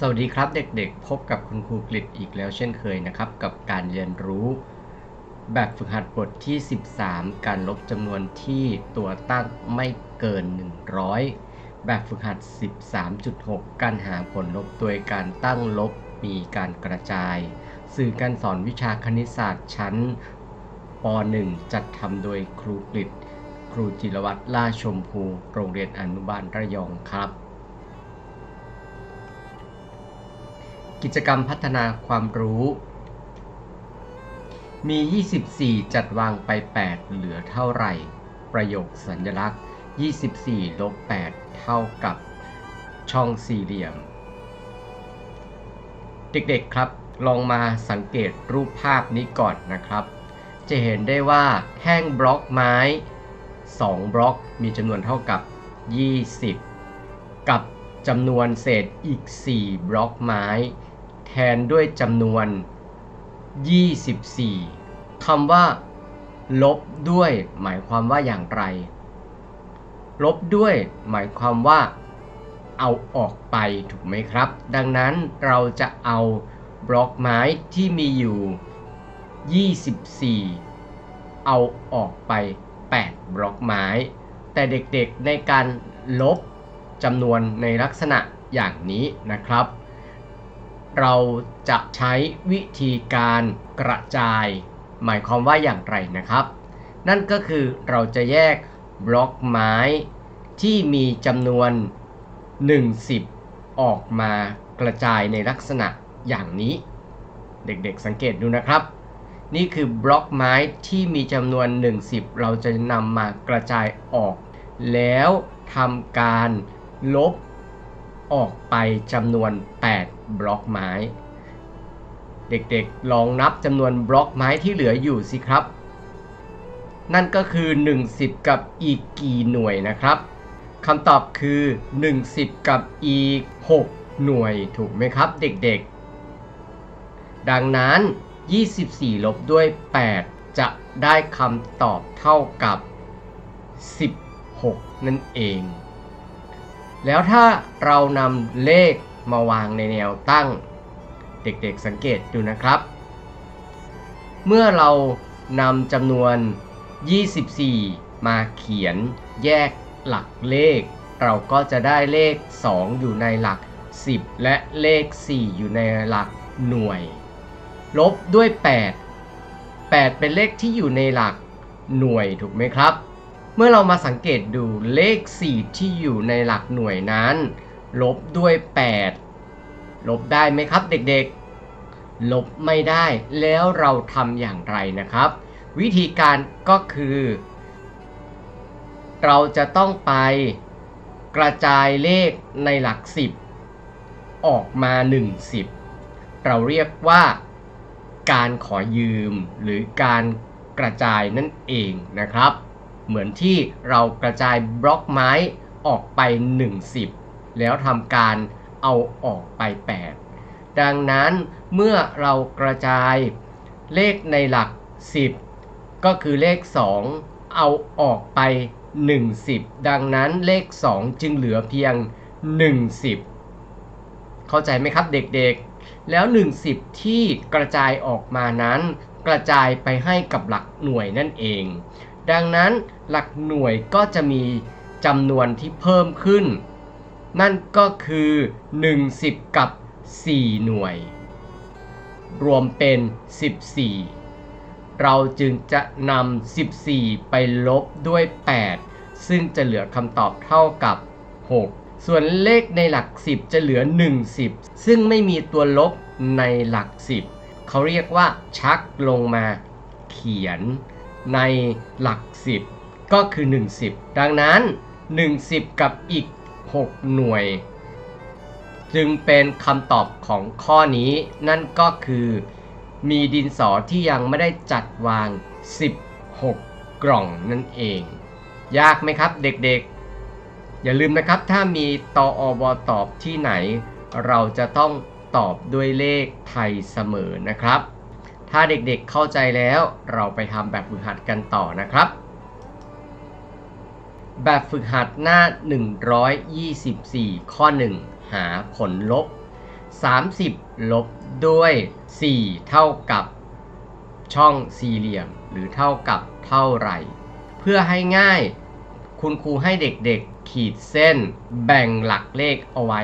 สวัสดีครับเด็กๆ พบกับคุณครูกฤษอีกแล้วเช่นเคยนะครับ กับการเรียนรู้ แบบฝึกหัดบทที่ 13 การลบจำนวนที่ตัวตั้งไม่เกิน 100 แบบฝึกหัด 13.6 การหาผลลบโดยการตั้งลบมีการกระจาย สื่อการสอนวิชาคณิตศาสตร์ชั้นป .1 จัดทำโดยครูกฤษครูจิรวัตรล่าชมพู โรงเรียนอนุบาลระยองครับ กิจกรรมพัฒนาความรู้ มี 24 จัดวางไป 8 เหลือเท่าไหร่ ประโยคสัญลักษณ์ 24ลบ8เท่ากับช่องสี่เหลี่ยม เด็กๆครับลองมาสังเกตรูปภาพนี้ก่อนนะครับ จะเห็นได้ว่าแท่งบล็อกไม้ 2 บล็อกมีจำนวนเท่ากับ 20 กับจำนวนเศษอีก 4 บล็อกไม้ แทนด้วยจำนวน 24 คำว่า ลบด้วย หมายความว่าอย่างไร ลบด้วย หมายความว่า เอาออกไปถูกไหมครับ ดังนั้นเราจะเอาบล็อกไม้ที่มีอยู่ 24 เอาออกไป 8 บล็อกไม้ แต่เด็กๆในการลบจำนวนในลักษณะอย่างนี้นะครับ เราจะใช้วิธีการกระจาย หมายความว่าอย่างไรนะครับ นั่นก็คือเราจะแยกบล็อกไม้ที่มีจำนวน 10 ออกมากระจายในลักษณะอย่างนี้ เด็กๆสังเกตดูนะครับ นี่คือบล็อกไม้ที่มีจำนวน 10 เราจะนำมากระจายออก แล้วทำการลบออกไปจำนวน 8 บล็อกไม้ เด็กๆลองนับจำนวนบล็อกไม้ที่เหลืออยู่สิครับ นั่นก็คือ 10 กับอีกกี่หน่วยนะครับคำตอบคือ 10 กับอีก 6 หน่วยถูกไหมครับเด็กๆ ดังนั้น 24 ลบด้วย 8 จะได้คำตอบเท่ากับ 16 นั่นเอง แล้วถ้าเรานำเลข มาวางในแนวตั้ง เด็กๆสังเกตดูนะครับ เมื่อเรานำจำนวน 24 มาเขียนแยกหลักเลข เราก็จะได้เลข 2 อยู่ในหลัก 10 และเลข 4 อยู่ในหลักหน่วย ลบด้วย 8 8 เป็นเลขที่อยู่ในหลักหน่วยถูกไหมครับ เมื่อเรามาสังเกตดูเลข 4 ที่อยู่ในหลักหน่วยนั้น ลบด้วย 8 ลบได้ไหมครับเด็กๆ ลบไม่ได้แล้วเราทำอย่างไรนะครับ วิธีการก็คือ เราจะต้องไปกระจายเลขในหลัก 10 ออกมา 10 เราเรียกว่าการขอยืมหรือการกระจายนั่นเองนะครับ เหมือนที่เรากระจายบล็อกไม้ออกไป 10 แล้วทำการเอาออกไป 8 ดังนั้นเมื่อเรากระจายเลขในหลัก 10 ก็คือเลข 2 เอาออกไป 10 ดังนั้นเลข 2 จึงเหลือเพียง 10 เข้าใจไหมครับเด็กๆ แล้ว 10 ที่กระจายออกมานั้น กระจายไปให้กับหลักหน่วยนั่นเอง ดังนั้นหลักหน่วยก็จะมีจำนวนที่เพิ่มขึ้น นั่นก็คือ1 10 กับ 4 หน่วย รวมเป็น 14 เราจึงจะนำ 14 ไปลบด้วย 8 ซึ่งจะเหลือคำตอบเท่ากับ 6 ส่วนเลขในหลัก 10 จะเหลือ 1 10 ซึ่งไม่มีตัวลบในหลัก 10 เขาเรียกว่าชักลงมาเขียนในหลัก 10 ก็คือ 1 10 ดังนั้น 1 10 กับอีก 6 หน่วย จึงเป็นคำตอบของข้อนี้ นั่นก็คือ มีดินสอที่ยังไม่ได้จัดวาง 16 กล่องนั่นเอง ยากไหมครับเด็กๆ อย่าลืมนะครับถ้ามีตออบตอบที่ไหน เราจะต้องตอบด้วยเลขไทยเสมอนะครับ ถ้าเด็กๆเข้าใจแล้วเราไปทำแบบฝึกหัดกันต่อนะครับ แบบฝึกหัดหน้า 124 ข้อ 1 หาผลลบ 30 ลบด้วย 4 เท่ากับช่องสี่เหลี่ยม หรือเท่ากับเท่าไหร่ เพื่อให้ง่ายคุณครูให้เด็กๆขีดเส้นแบ่งหลักเลขเอาไว้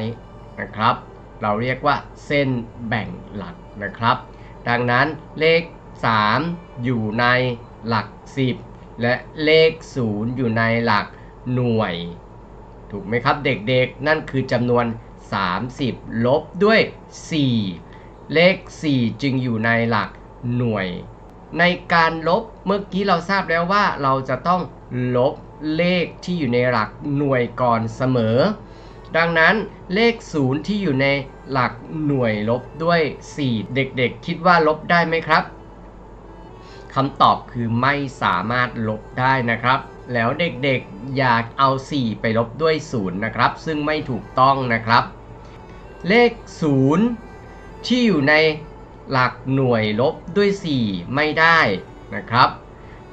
นะครับ เราเรียกว่าเส้นแบ่งหลักนะครับ ดังนั้นเลข 3 อยู่ในหลัก 10 และเลข 0 อยู่ในหลัก หน่วย ถูกไหมครับเด็กๆ นั่นคือจำนวน 30 ลบด้วย 4 เลข 4 จึงอยู่ในหลักหน่วย ในการลบเมื่อกี้เราทราบแล้วว่าเราจะต้องลบเลขที่อยู่ในหลักหน่วยก่อนเสมอ ดังนั้นเลข 0 ที่อยู่ในหลักหน่วยลบด้วย 4 เด็กๆ คิดว่าลบได้ไหมครับ คำตอบคือไม่สามารถลบได้นะครับ แล้วเด็กๆอยากเอา 4 ไปลบด้วย 0 นะครับ ซึ่งไม่ถูกต้องนะครับ เลข 0 ที่อยู่ในหลักหน่วยลบด้วย 4 ไม่ได้นะครับ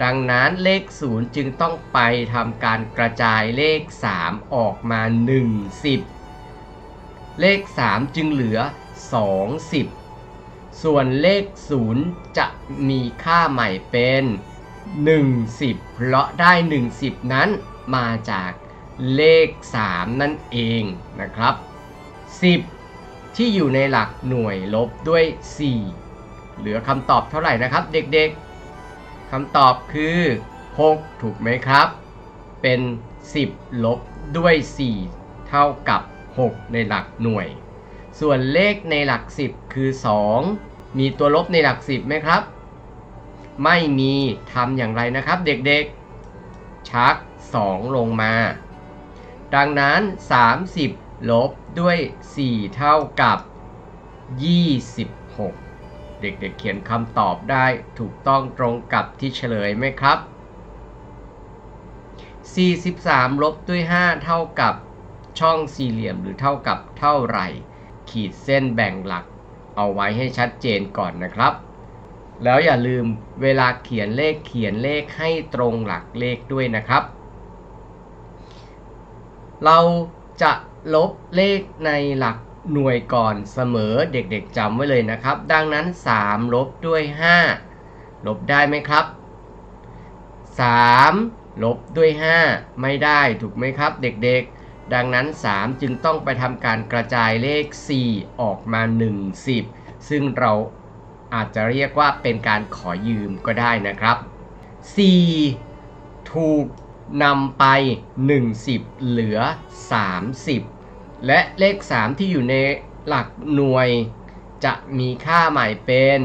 ดังนั้นเลข 0 จึงต้องไปทำการกระจายเลข 3 ออกมา 1 10 เลข 3 จึงเหลือ 2 10 ส่วนเลข 0 จะมีค่าใหม่เป็น 10 เพราะได้ 10 นั้นมาจากเลข 3 นั่นเองนะครับ 10 ที่อยู่ในหลักหน่วยลบด้วย 4 เหลือคำตอบเท่าไหร่นะครับ เด็กๆคำตอบคือ 6 ถูกไหมครับ เป็น 10 ลบด้วย 4 เท่ากับ 6 ในหลักหน่วย ส่วนเลขในหลัก 10 คือ 2 มีตัวลบในหลัก10ไหมครับ ไม่มีทำอย่างไรนะครับ เด็กๆ ชัก 2 ลงมา ดังนั้น 30 ลบด้วย 4 เท่ากับ 26 เด็กๆเขียนคำตอบได้ถูกต้องตรงกับที่เฉลยไหมครับ 43 ลบด้วย 5 เท่ากับช่องสี่เหลี่ยมหรือเท่ากับเท่าไหร่ ขีดเส้นแบ่งหลัก เอาไว้ให้ชัดเจนก่อนนะครับ แล้วอย่าลืมเวลาเขียนเลขเขียนเลขให้ตรงหลักเลขด้วยนะครับ เราจะลบเลขในหลักหน่วยก่อนเสมอเด็กๆจำไว้เลยนะครับ ดังนั้น 3 ลบด้วย 5 ลบได้ไหมครับ 3 ลบด้วย 5 ไม่ได้ถูกไหมครับ เด็กๆ ดังนั้น 3 จึงต้องไปทำการกระจายเลข 4 ออกมา 1 10 ซึ่งเราอาจจะเรียกว่าเป็นการขอยืมก็ได้นะครับ 4 ถูกนำไป1 10เหลือ 30 และเลข 3 ที่อยู่ในหลักหน่วย จะมีค่าใหม่เป็น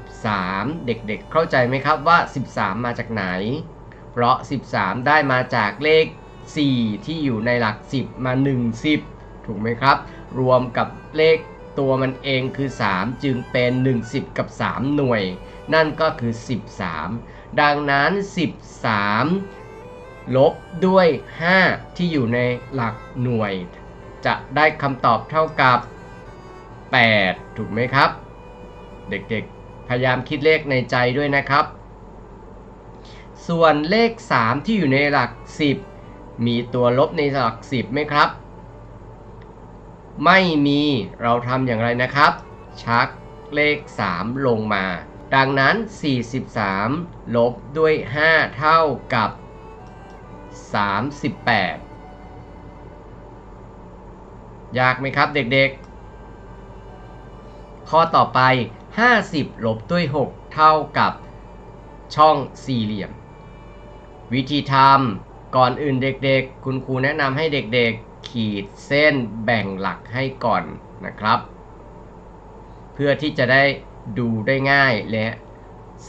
13 เด็กๆเเข้าใจไหมครับว่า 13 มาจากไหน เพราะ 13 ได้มาจากเลข 4 ที่อยู่ในหลัก 10 มา1 10 ถูกไหมครับ รวมกับเลขตัวมันเองคือ 3 จึงเป็น 1 10 กับ 3 หน่วย นั่นก็คือ 13 ดังนั้น 13 ลบด้วย 5 ที่อยู่ในหลักหน่วย จะได้คำตอบเท่ากับ 8 ถูกไหมครับ เด็กๆ พยายามคิดเลขในใจด้วยนะครับ ส่วนเลข 3 ที่อยู่ในหลัก 10 มีตัวลบในหลัก10ไหมครับ ไม่มีเราทำอย่างไรนะครับ ชักเลข 3 ลงมา ดังนั้น 43 ลบด้วย 5 เท่ากับ 38 ยากไหมครับเด็กๆ ข้อต่อไป 50 ลบด้วย 6 เท่ากับช่องสี่เหลี่ยม วิธีทำ ก่อนอื่นเด็กๆ คุณครูแนะนำให้เด็กๆ ขีดเส้นแบ่งหลักให้ก่อนนะครับ เพื่อที่จะได้ดูได้ง่ายและ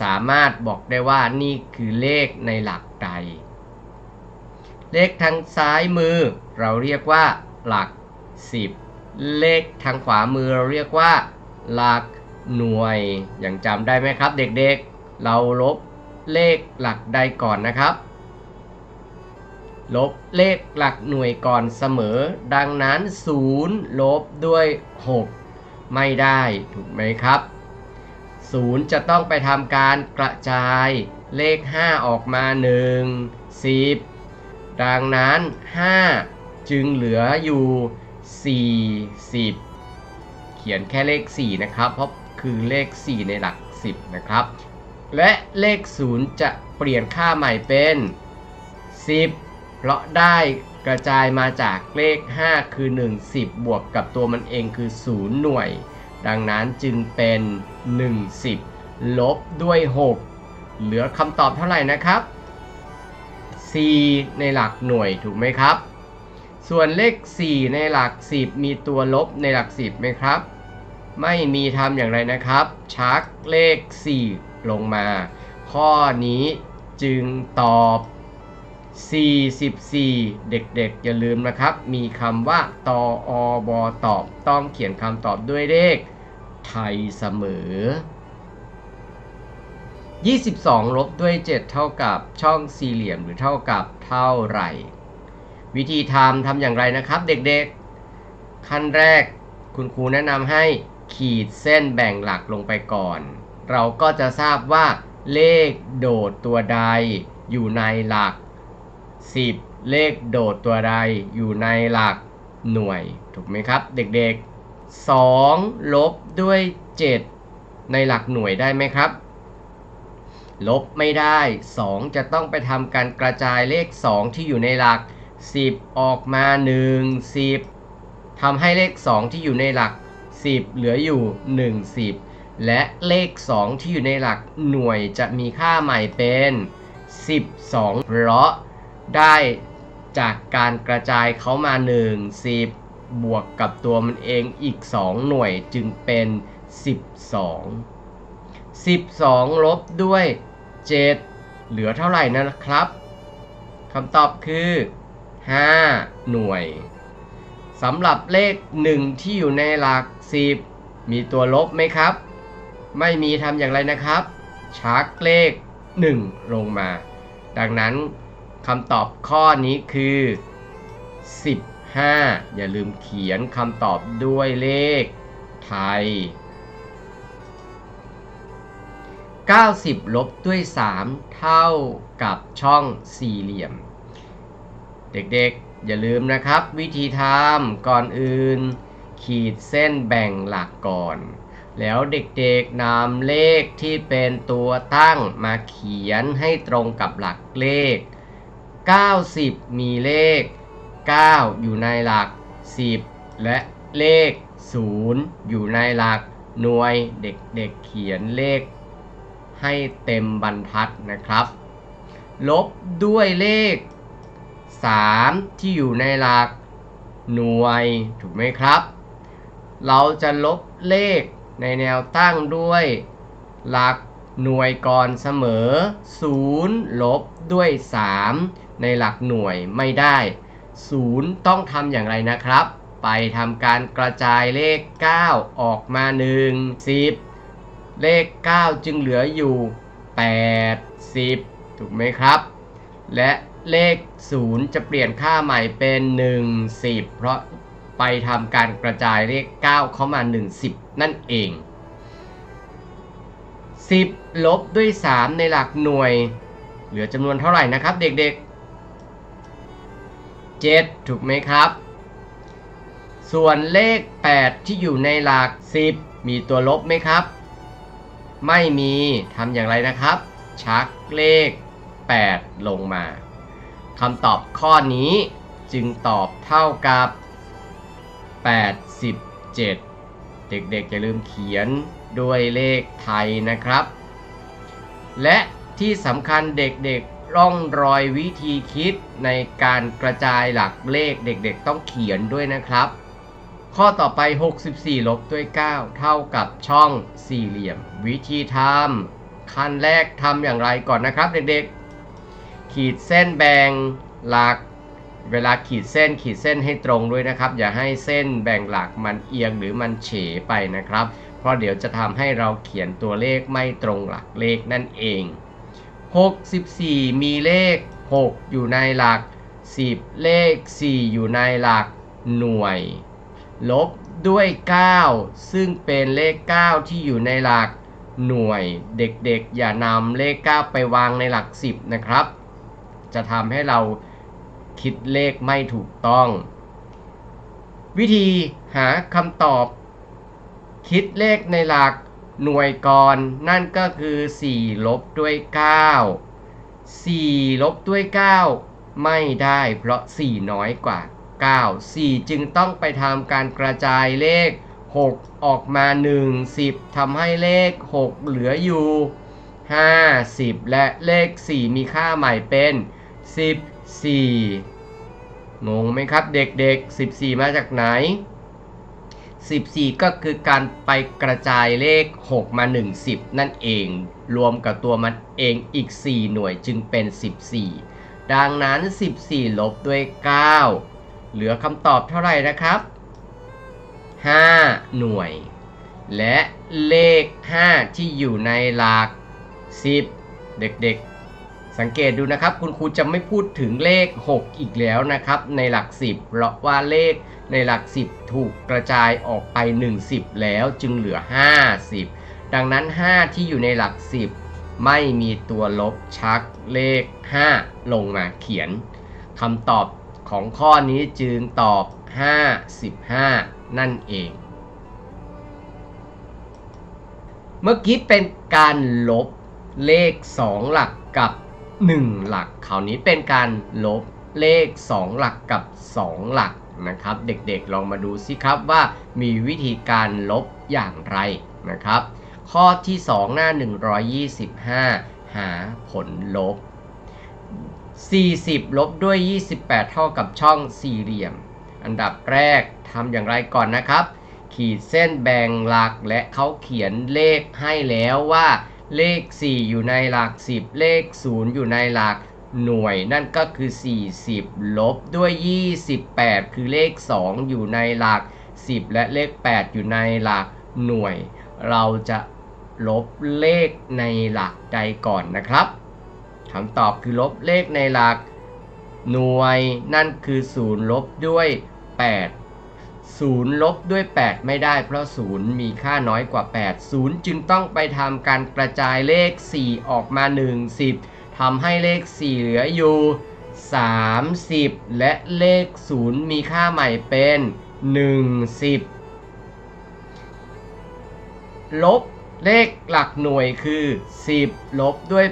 สามารถบอกได้ว่านี่คือเลขในหลักใด เลขทางซ้ายมือเราเรียกว่าหลัก 10 เลขทางขวามือเราเรียกว่าหลักหน่วยอย่างจำได้ไหมครับ เด็กๆ เราลบเลขหลักใดก่อนนะครับ ลบเลขหลักหน่วยก่อนเสมอ ดังนั้น 0 ลบด้วย 6 ไม่ได้ถูกไหมครับ 0 จะต้องไปทำการกระจายเลข 5 ออกมา 1 10 ดังนั้น 5 จึงเหลืออยู่ 40 เขียนแค่เลข 4 นะครับ เพราะคือเลข 4 ในหลัก 10 นะครับ และเลข 0 จะเปลี่ยนค่าใหม่เป็น 10 เพราะได้กระจายมาจากเลข 5 คือ 1 10 บวกกับตัวมันเองคือ 0 หน่วย ดังนั้นจึงเป็น 1 10 ลบด้วย 6 เหลือคำตอบเท่าไหร่นะครับ 4 ในหลักหน่วยถูกไหมครับ ส่วนเลข 4 ในหลัก 10 มีตัวลบในหลัก 10ไหมครับ ไม่มีทำอย่างไรนะครับ ชักเลข 4 ลงมา ข้อนี้จึงตอบ 44 เด็กๆ อย่าลืมนะครับ มีคำว่าตออบอตอบ ต้องเขียนคำตอบด้วยเลขไทยเสมอ 22 ลบด้วย 7 เท่ากับช่องสี่เหลี่ยมหรือเท่ากับเท่าไหร่ วิธีทำทำอย่างไรนะครับเด็กๆ ขั้นแรกคุณครูแนะนำให้ขีดเส้นแบ่งหลักลงไปก่อน เราก็จะทราบว่าเลขโดดตัวใดอยู่ในหลัก 10เลขโดดตัวใดอยู่ในหลักหน่วย ถูกไหมครับ เด็กๆ2ลบด้วย7ในหลักหน่วยได้ไหมครับ ลบไม่ได้ 2 จะต้องไปทำการกระจายเลข 2 ที่อยู่ในหลัก 10 ออกมา 1 10ทำให้เลข 2 ที่อยู่ในหลัก 10 เหลืออยู่ 1 10 และเลข 2 ที่อยู่ในหลักหน่วยจะมีค่าใหม่เป็น 12 เพราะ ได้จากการกระจายเขามา 1 10 บวกกับตัวมันเองอีก 2 หน่วยจึงเป็น 12 12 ลบด้วย 7 เหลือเท่าไหร่นะครับคำตอบคือ 5 หน่วยสำหรับเลข 1 ที่อยู่ในหลัก 10 มีตัวลบไหมครับ ไม่มีทำอย่างไรนะครับ ชักเลข 1 ลงมา ดังนั้น คำตอบข้อนี้คือ 15 อย่าลืมเขียนคำตอบด้วยเลขไทย 90 ลบด้วย 3 เท่ากับช่องสี่เหลี่ยม เด็กๆ อย่าลืมนะครับ วิธีทำก่อนอื่น ขีดเส้นแบ่งหลักก่อน แล้วเด็กๆนำเลขที่เป็นตัวตั้งมาเขียนให้ตรงกับหลักเลข 90 มีเลข 9 อยู่ในหลัก 10 และเลข 0 อยู่ในหลักหน่วยเด็กๆเเขียนเลข ให้เต็มบรรทัดนะครับ ลบด้วยเลข 3 ที่อยู่ในหลักหน่วยถูกไหมครับ เราจะลบเลขในแนวตั้งด้วยหลักหน่วยก่อนเสมอ 0 ลบด้วย 3 ในหลักหน่วยไม่ได้0ต้องทำอย่างไรนะครับ ไปทำการกระจายเลข 9 ออกมา 1 10 เลข 9 จึงเหลืออยู่ 8 10 ถูกไหมครับ และเลข 0 จะเปลี่ยนค่าใหม่เป็น 1 10 เพราะไปทำการกระจายเลข 9 เข้ามา 1 10 นั่นเอง 10 ลบด้วย 3 ในหลักหน่วย เหลือจำนวนเท่าไหร่นะครับเด็กๆ 7 ถูกไหมครับ ส่วนเลข 8 ที่อยู่ในหลัก 10 มีตัวลบไหมครับ ไม่มีทำอย่างไรนะครับ ชักเลข 8 ลงมาคำตอบข้อนี้จึงตอบเท่ากับ 87 เด็กๆอย่าลืมเขียนด้วยเลขไทยนะครับ และที่สำคัญเด็กๆ ร่องรอยวิธีคิดในการกระจายหลักเลขเด็กๆต้องเขียนด้วยนะครับ ข้อต่อไป 64 ลบด้วย 9 เท่ากับช่องสี่เหลี่ยม วิธีทำขั้นแรกทำอย่างไรก่อนนะครับเด็กๆ ขีดเส้นแบ่งหลัก เวลาขีดเส้นขีดเส้นให้ตรงด้วยนะครับ อย่าให้เส้นแบ่งหลักมันเอียงหรือมันเฉไปนะครับ เพราะเดี๋ยวจะทำให้เราเขียนตัวเลขไม่ตรงหลักเลขนั่นเอง 64 มีเลข 6 อยู่ในหลัก 10 เลข 4 อยู่ในหลักหน่วย ลบด้วย 9 ซึ่งเป็นเลข 9 ที่อยู่ในหลักหน่วย เด็กๆ อย่านำเลข 9 ไปวางในหลัก 10 นะครับ จะทำให้เราคิดเลขไม่ถูกต้อง วิธีหาคำตอบ คิดเลขในหลัก หน่วยก่อนนั่นก็คือ 4 ลบด้วย 9 4 ลบด้วย 9 ไม่ได้เพราะ 4 น้อยกว่า 9 4 จึงต้องไปทำการกระจายเลข 6 ออกมา 1 10ทำให้เลข 6 เหลืออยู่ 50 และเลข 4 มีค่าใหม่เป็น 14 งงไหมครับเด็กๆ 14 มาจากไหน 14 ก็คือการไปกระจายเลข 6 มา 1 10 นั่นเอง รวมกับตัวมันเองอีก 4 หน่วยจึงเป็น 14 ดังนั้น 14 ลบด้วย 9 เหลือคำตอบเท่าไหร่นะครับ 5 หน่วย และเลข 5 ที่อยู่ในหลัก 10 เด็กๆ สังเกตดูนะครับคุณครูจะไม่พูดถึงเลข 6 อีกแล้วนะครับ ในหลัก 10 เพราะว่าเลขในหลัก 10 ถูกกระจายออกไป 1 10 แล้วจึงเหลือ 50 ดังนั้น 5 ที่อยู่ในหลัก 10 ไม่มีตัวลบชักเลข 5 ลงมาเขียนคำตอบของข้อนี้จึงตอบ 55 นั่นเอง เมื่อกี้เป็นการลบเลข 2 หลักกับ 1 หลักคราวนี้เป็นการลบเลข 2 หลักกับ 2 หลักนะครับ เด็กๆลองมาดูสิครับว่ามีวิธีการลบอย่างไรนะครับ ข้อที่ 2 หน้า 125 หาผลลบ 40 ลบด้วย 28 เท่ากับช่องสี่เหลี่ยม อันดับแรกทำอย่างไรก่อนนะครับ ขีดเส้นแบ่งหลักและเขาเขียนเลขให้แล้วว่า เลข 4 อยู่ในหลัก 10 เลข 0 อยู่ในหลักหน่วยนั่นก็คือ 40 ลบด้วย 28 คือเลข 2 อยู่ในหลัก 10 และเลข 8 อยู่ในหลักหน่วย เราจะลบเลขในหลักใดก่อนนะครับคำตอบคือลบเลขในหลักหน่วยนั่นคือ 0 ลบด้วย 8 0 ลบด้วย 8 ไม่ได้เพราะ 0 มีค่าน้อยกว่า 8 0 จึงต้องไปทำการกระจายเลข 4 ออกมา 1 10ทำให้เลข 4 เหลืออยู่ 30 และเลข 0 มีค่าใหม่เป็น 1 10 ลบเลขหลักหน่วยคือ 10 ลบด้วย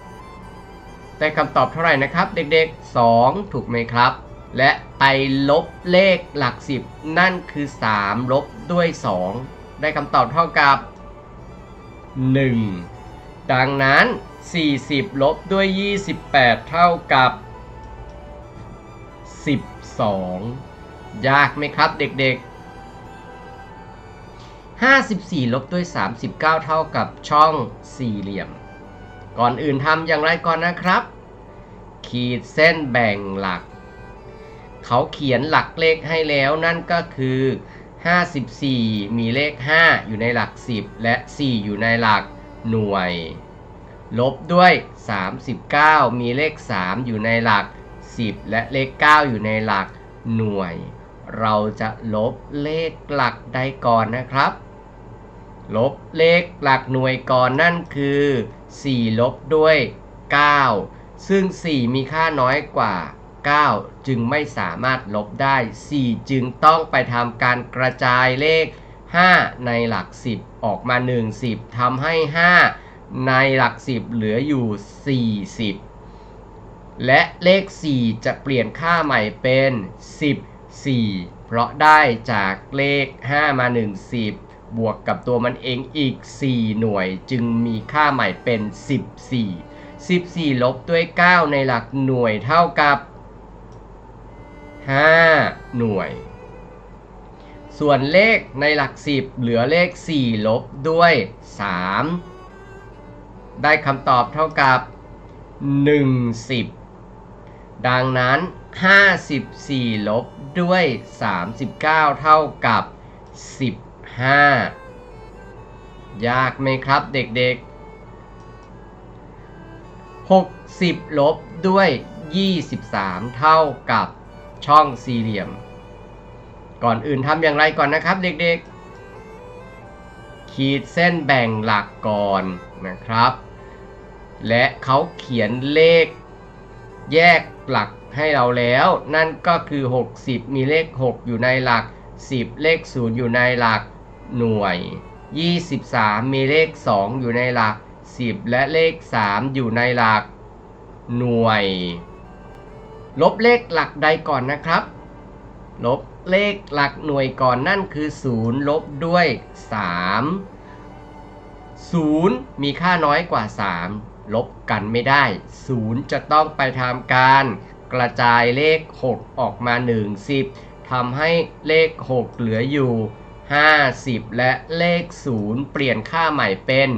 8 ได้คำตอบเท่าไหร่นะครับ เด็กๆ 2 ถูกไหมครับ และไปลบเลขหลัก 10 นั่นคือ 3 ลบด้วย 2 ได้คำตอบเท่ากับ 1 ดังนั้น 40 ลบด้วย 28 เท่ากับ 12 ยากไหมครับเด็กๆ 54 ลบด้วย 39 เท่ากับช่องสี่เหลี่ยม ก่อนอื่นทำอย่างไรก่อนนะครับ ขีดเส้นแบ่งหลัก เขาเขียนหลักเลขให้แล้วนั่นก็คือ 54 มีเลข 5 อยู่ในหลัก 10 และ 4 อยู่ในหลักหน่วย ลบด้วย 39 มีเลข 3 อยู่ในหลัก 10 และเลข 9 อยู่ในหลักหน่วย เราจะลบเลขหลักใดก่อนนะครับ ลบเลขหลักหน่วยก่อนนั่นคือ 4 ลบด้วย 9 ซึ่ง 4 มีค่าน้อยกว่า 9 จึงไม่สามารถลบได้ 4 จึงต้องไปทำการกระจายเลข 5 ในหลัก 10 ออกมา 1 10ทำให้ 5 ในหลัก 10 เหลืออยู่ 40 และเลข 4 จะเปลี่ยนค่าใหม่เป็น 14 เพราะได้จากเลข 5 มา 1 10 บวกกับตัวมันเองอีก 4 หน่วยจึงมีค่าใหม่เป็น 14 14 ลบด้วย 9 ในหลักหน่วยเท่ากับ 5 หน่วย ส่วนเลขในหลัก 10 เหลือเลข 4 ลบด้วย 3 ได้คำตอบเท่ากับ 10 ดังนั้น 54 ลบด้วย 39 เท่ากับ 15 ยากไหมครับเด็กๆ60 ลบด้วย 23 เท่ากับ ช่องสี่เหลี่ยม ก่อนอื่นทำอย่างไรก่อนนะครับเด็กๆ ขีดเส้นแบ่งหลักก่อนนะครับ และเขาเขียนเลขแยกหลักให้เราแล้ว นั่นก็คือ 60 มีเลข 6 อยู่ในหลัก 10 เลข 0 อยู่ในหลักหน่วย 23 มีเลข 2 อยู่ในหลัก 10 และเลข 3 อยู่ในหลักหน่วย ลบเลขหลักใดก่อนนะครับ ลบเลขหลักหน่วยก่อนนั่นคือ 0 ลบด้วย 3 0 มีค่าน้อยกว่า 3 ลบกันไม่ได้ 0 จะต้องไปทำการกระจายเลข 6 ออกมา 1 10ทำให้เลข 6 เหลืออยู่ 50 และเลข 0 เปลี่ยนค่าใหม่เป็น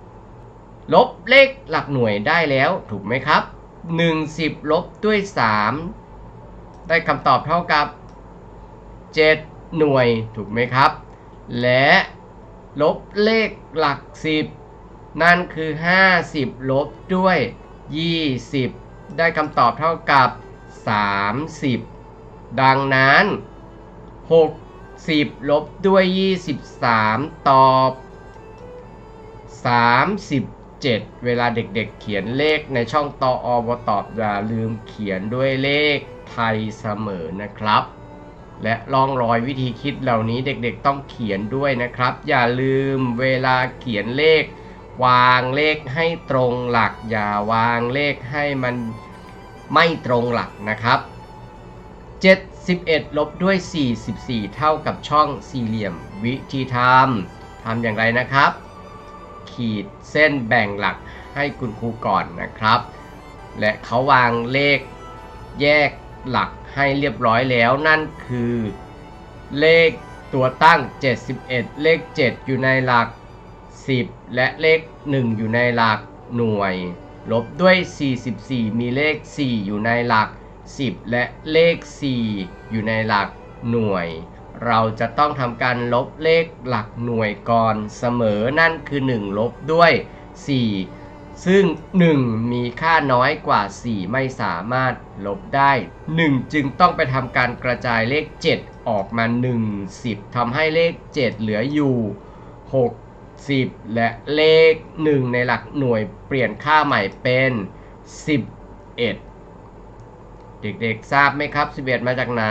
10ลบเลขหลักหน่วยได้แล้วถูกไหมครับ 10 ลบด้วย 3 ได้คำตอบเท่ากับ 7 หน่วยถูกไหมครับ และลบเลขหลัก 10 นั่นคือ 50 ลบด้วย 20 ได้คำตอบเท่ากับ 30 ดังนั้น 60 ลบด้วย 23 ตอบ 7 เวลาเด็กๆเขียนเลขในช่องตออบตอบอย่าลืมเขียนด้วยเลขไทยเสมอนะครับ และลองรอยวิธีคิดเหล่านี้เด็กๆต้องเขียนด้วยนะครับ อย่าลืมเวลาเขียนเลข วางเลขให้ตรงหลัก อย่าวางเลขให้มันไม่ตรงหลักนะครับ 71 ลบด้วย 44 เท่ากับช่องสี่เหลี่ยมวิธีทำทำอย่างไรนะครับ ขีดเส้นแบ่งหลักให้คุณครูก่อนนะครับ และเขาวางเลขแยกหลักให้เรียบร้อยแล้วนั่นคือ เลขตัวตั้ง 71 เลข 7 อยู่ในหลัก 10 และเลข 1 อยู่ในหลักหน่วย ลบด้วย 44 มีเลข 4 อยู่ในหลัก 10 และเลข 4 อยู่ในหลักหน่วย เราจะต้องทำการลบเลขหลักหน่วยก่อนเสมอนั่นคือ 1 ลบด้วย 4 ซึ่ง 1 มีค่าน้อยกว่า 4 ไม่สามารถลบได้ 1 จึงต้องไปทำการกระจายเลข 7 ออกมา 1 10ทำให้เลข 7 เหลืออยู่ 60 และเลข 1 ในหลักหน่วยเปลี่ยนค่าใหม่เป็น 11 เด็กๆทราบไหมครับ 11 มาจากไหน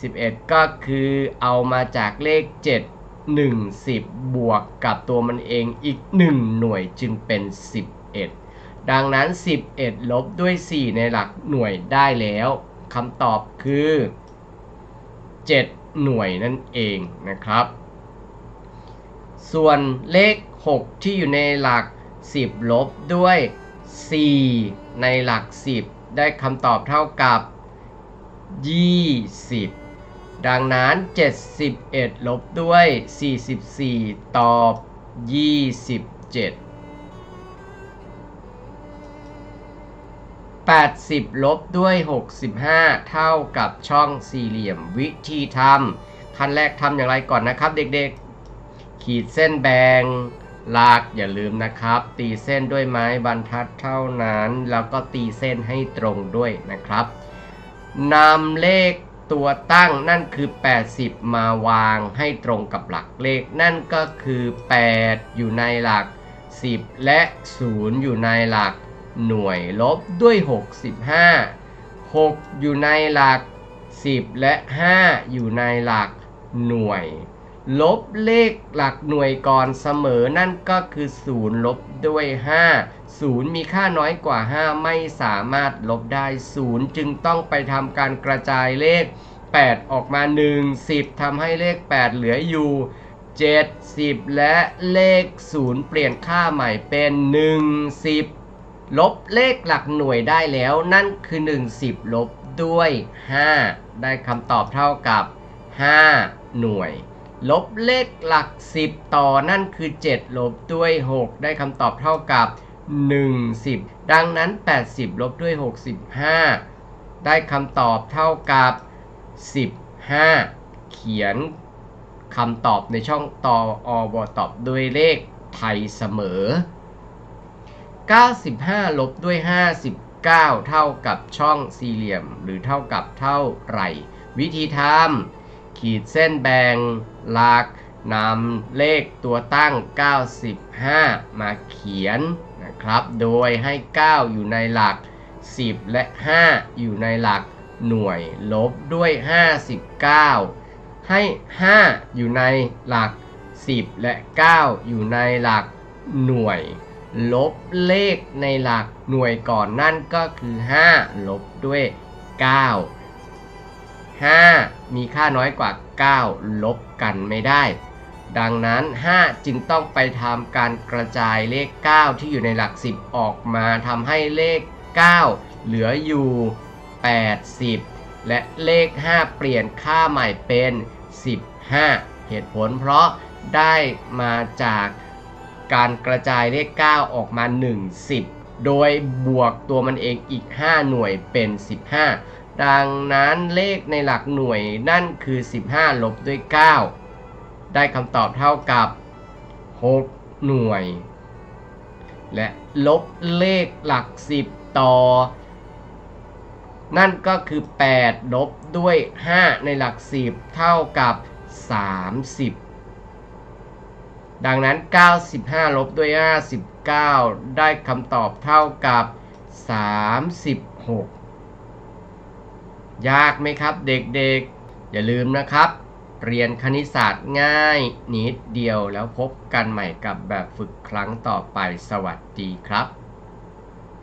11 ก็คือเอามาจากเลข 7 1 10 บวกกับตัวมันเองอีก 1 หน่วยจึงเป็น 11 ดังนั้น 11 ลบด้วย 4 ในหลักหน่วยได้แล้วคำตอบคือ 7 หน่วยนั่นเองนะครับ ส่วนเลข 6 ที่อยู่ในหลัก 10 ลบด้วย 4 ในหลัก 10 ได้คำตอบเท่ากับ 20 ดังนั้น 71 ลบด้วย 44 ตอบ 27 80 ลบด้วย 65 เท่ากับช่องสี่เหลี่ยมวิธีทำขั้นแรกทำอย่างไรก่อนนะครับเด็กๆ ขีดเส้นแบ่งลากอย่าลืมนะครับ ตีเส้นด้วยไม้บรรทัดเท่านั้น แล้วก็ตีเส้นให้ตรงด้วยนะครับนำเลข ตัวตั้งนั่นคือ 80 มาวางให้ตรงกับหลักเลข นั่นก็คือ 8 อยู่ในหลัก 10 และ 0 อยู่ในหลักหน่วยลบด้วย 65 6 อยู่ในหลัก 10 และ 5 อยู่ในหลักหน่วย ลบเลขหลักหน่วยก่อนเสมอนั่นก็คือ 0 ลบด้วย 5 0 มีค่าน้อยกว่า 5 ไม่สามารถลบได้ 0 จึงต้องไปทำการกระจายเลข 8 ออกมา 1 10ทำให้เลข 8 เหลืออยู่ 70 และเลข 0 เปลี่ยนค่าใหม่เป็น 1 10 ลบเลขหลักหน่วยได้แล้วนั่นคือ 1 10 ลบด้วย 5 ได้คำตอบเท่ากับ 5 หน่วย ลบเลขหลัก 10 ต่อนั่นคือ 7 ลบด้วย 6 ได้คำตอบเท่ากับ 10 ดังนั้น 80 ลบด้วย 65 ได้คำตอบเท่ากับ 15 เขียนคำตอบในช่องต่ออบตอบด้วยเลขไทยเสมอ 95 ลบด้วย 59 เท่ากับช่องสี่เหลี่ยม หรือเท่ากับเท่าไหร่ วิธีทำ ขีดเส้นแบ่งหลักนำเลขตัวตั้ง 95 มาเขียนนะครับ โดยให้ 9 อยู่ในหลัก 10 และ 5 อยู่ในหลักหน่วยลบด้วย 59 ให้ 5 อยู่ในหลัก 10 และ 9 อยู่ในหลักหน่วย ลบเลขในหลักหน่วยก่อนนั่นก็คือ 5 ลบด้วย 9 5 มีค่าน้อยกว่า 9 ลบกันไม่ได้ ดังนั้น 5 จึงต้องไปทำการกระจายเลข 9 ที่อยู่ในหลัก 10 ออกมาทำให้เลข 9 เหลืออยู่ 80 และเลข 5 เปลี่ยนค่าใหม่เป็น 15 เหตุผลเพราะได้มาจากการกระจายเลข 9 ออกมา 1 10 โดยบวกตัวมันเองอีก 5 หน่วยเป็น 15 ดังนั้นเลขในหลักหน่วยนั่นคือ 15 ลบด้วย 9 ได้คำตอบเท่ากับ 6 หน่วย และลบเลขหลัก 10 ต่อ นั่นก็คือ 8 ลบด้วย 5 ในหลัก 10 เท่ากับ 30 ดังนั้น 95 ลบด้วย 59 ได้คำตอบเท่ากับ 36 ยากไหมครับเด็กๆ อย่าลืมนะครับ เรียนคณิตศาสตร์ง่ายนิดเดียวแล้วพบกันใหม่กับแบบฝึกครั้งต่อไปสวัสดีครับ